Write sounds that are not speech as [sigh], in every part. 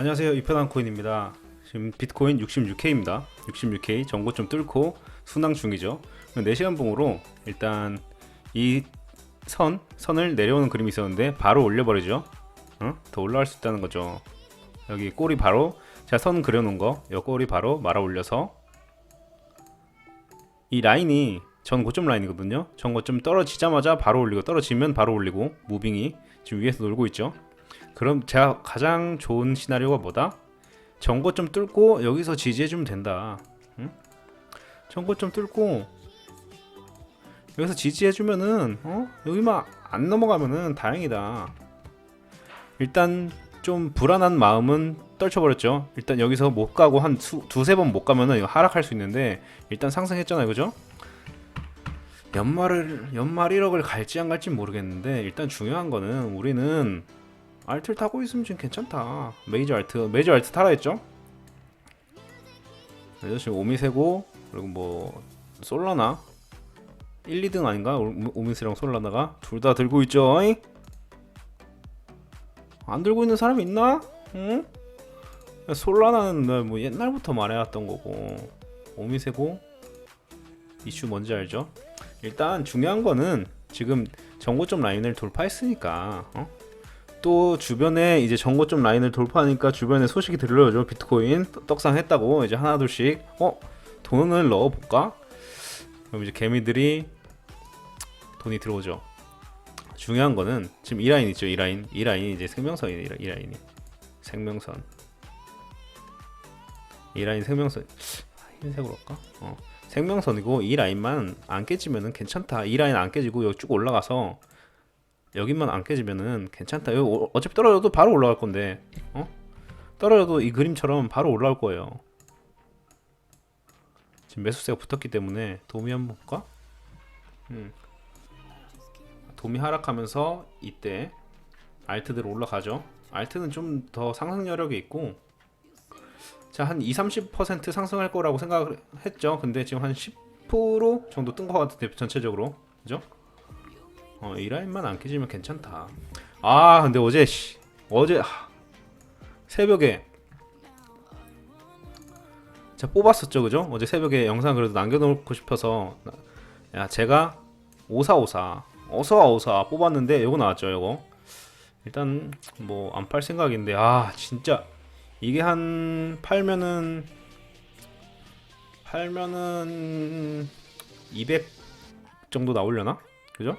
안녕하세요. 이편한 코인입니다. 지금 비트코인 66K입니다. 66K 전고 좀 뚫고 순항 중이죠. 4시간 봉으로 일단 이 선, 선을 내려오는 그림이 있었는데 바로 올려버리죠. 어? 더 올라갈 수 있다는 거죠. 여기 꼬리 바로 제가 선 그려놓은 거이 꼬리 바로 말아 올려서 이 라인이 전 고점 라인이거든요. 전 고점 떨어지자마자 바로 올리고 떨어지면 바로 올리고 무빙이 지금 위에서 놀고 있죠 그럼 제가 가장 좋은 시나리오가 뭐다? 전고점 뚫고 여기서 지지해주면 된다. 응? 전고점 뚫고 여기서 지지해주면은 어? 여기만 안 넘어가면은 다행이다. 일단 좀 불안한 마음은 떨쳐버렸죠. 일단 여기서 못 가고 한 수, 두세 번 못 가면은 하락할 수 있는데 일단 상승했잖아요, 그죠? 연말을 연말 1억을 갈지 안 갈지 모르겠는데 일단 중요한 거는 우리는 알트를 타고 있으면 지금 괜찮다. 메이저 알트, 메이저 알트 타라 했죠? 그래서 지금 오미세고 그리고 뭐 솔라나 1, 2등 아닌가? 오- 오미세랑 솔라나가 둘 다 들고 있죠. 어이? 안 들고 있는 사람 있나? 응? 솔라나는 나뭐 옛날부터 말해왔던 거고 오미세고 이슈 뭔지 알죠? 일단 중요한 거는 지금 정고점 라인을 돌파했으니까 어? 또 주변에 이제 정고점 라인을 돌파하니까 주변에 소식이 들려오죠. 비트코인 떡상했다고 이제 하나둘씩 어 돈을 넣어볼까? 그럼 이제 개미들이 돈이 들어오죠. 중요한 거는 지금 이 라인 있죠. 이 라인 이 라인이 이제 생명선이에요. 이 라인이 생명선 이 라인 생명선 흰색으로 할까? 어 생명선이고 이 라인만 안 깨지면은 괜찮다. 이 라인 안 깨지고 여기 쭉 올라가서 여기만 안 깨지면은 괜찮다. 여기 어- 어차피 떨어져도 바로 올라갈 건데, 어? 떨어져도 이 그림처럼 바로 올라올 거예요. 지금 매수세가 붙었기 때문에 도미 한번 볼까? 음. 도미 하락하면서 이때 알트대로 올라가죠. 알트는 좀 더 상승 여력이 있고, 자, 한 2, 30% 상승할 거라고 생각을 했죠. 근데 지금 한 10% 정도 뜬 것 같은데, 전체적으로. 그죠? 어, 이 라인만 안 깨지면 괜찮다. 아, 근데 어제 씨, 어제 하, 새벽에 제가 뽑았었죠, 그죠? 어제 새벽에 영상 그래도 남겨놓고 싶어서 야, 제가 5454 어서 와 오사 뽑았는데 요거 나왔죠, 요거. 일단 뭐 안 팔 생각인데 아, 진짜 이게 한 팔면은 팔면은 200 정도 나오려나? 그죠?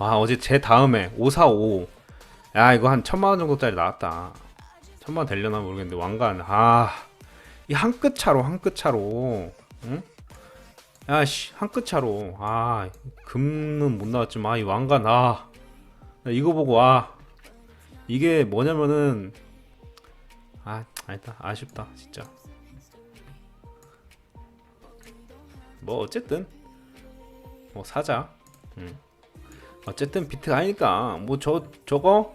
와 어제 제 다음에 545. 야 이거 한 천만 원 정도짜리 나왔다. 천만 원 되려나 모르겠는데 왕관. 아이 한 끗 차로 한 끗 차로. 응? 야씨 한 끗 차로. 아 금은 못 나왔지만 아, 이 왕관 아. 나 이거 보고 아. 이게 뭐냐면은 아 아니다. 아쉽다 진짜. 뭐 어쨌든. 뭐 사자. 응. 어쨌든 비트가 아니니까 뭐 저 저거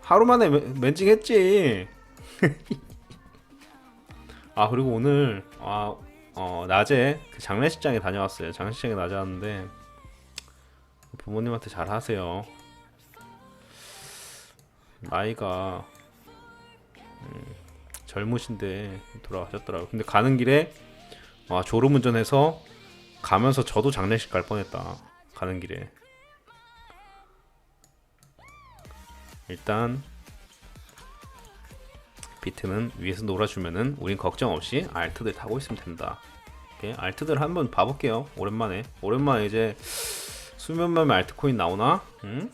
하루 만에 매- 멘징했지. [laughs] 아 그리고 오늘 아 어, 낮에 그 장례식장에 다녀왔어요. 장례식장에 낮에 왔는데 부모님한테 잘 하세요. 나이가 음, 젊으신데 돌아가셨더라고요. 근데 가는 길에 와 졸음운전해서 가면서 저도 장례식 갈 뻔했다. 가는 길에. 일단 비트는 위에서 놀아주면은 우린 걱정 없이 알트들 타고 있으면 된다. 오케이? 알트들 한번 봐볼게요. 오랜만에 오랜만에 이제 수면만의 알트코인 나오나? 응?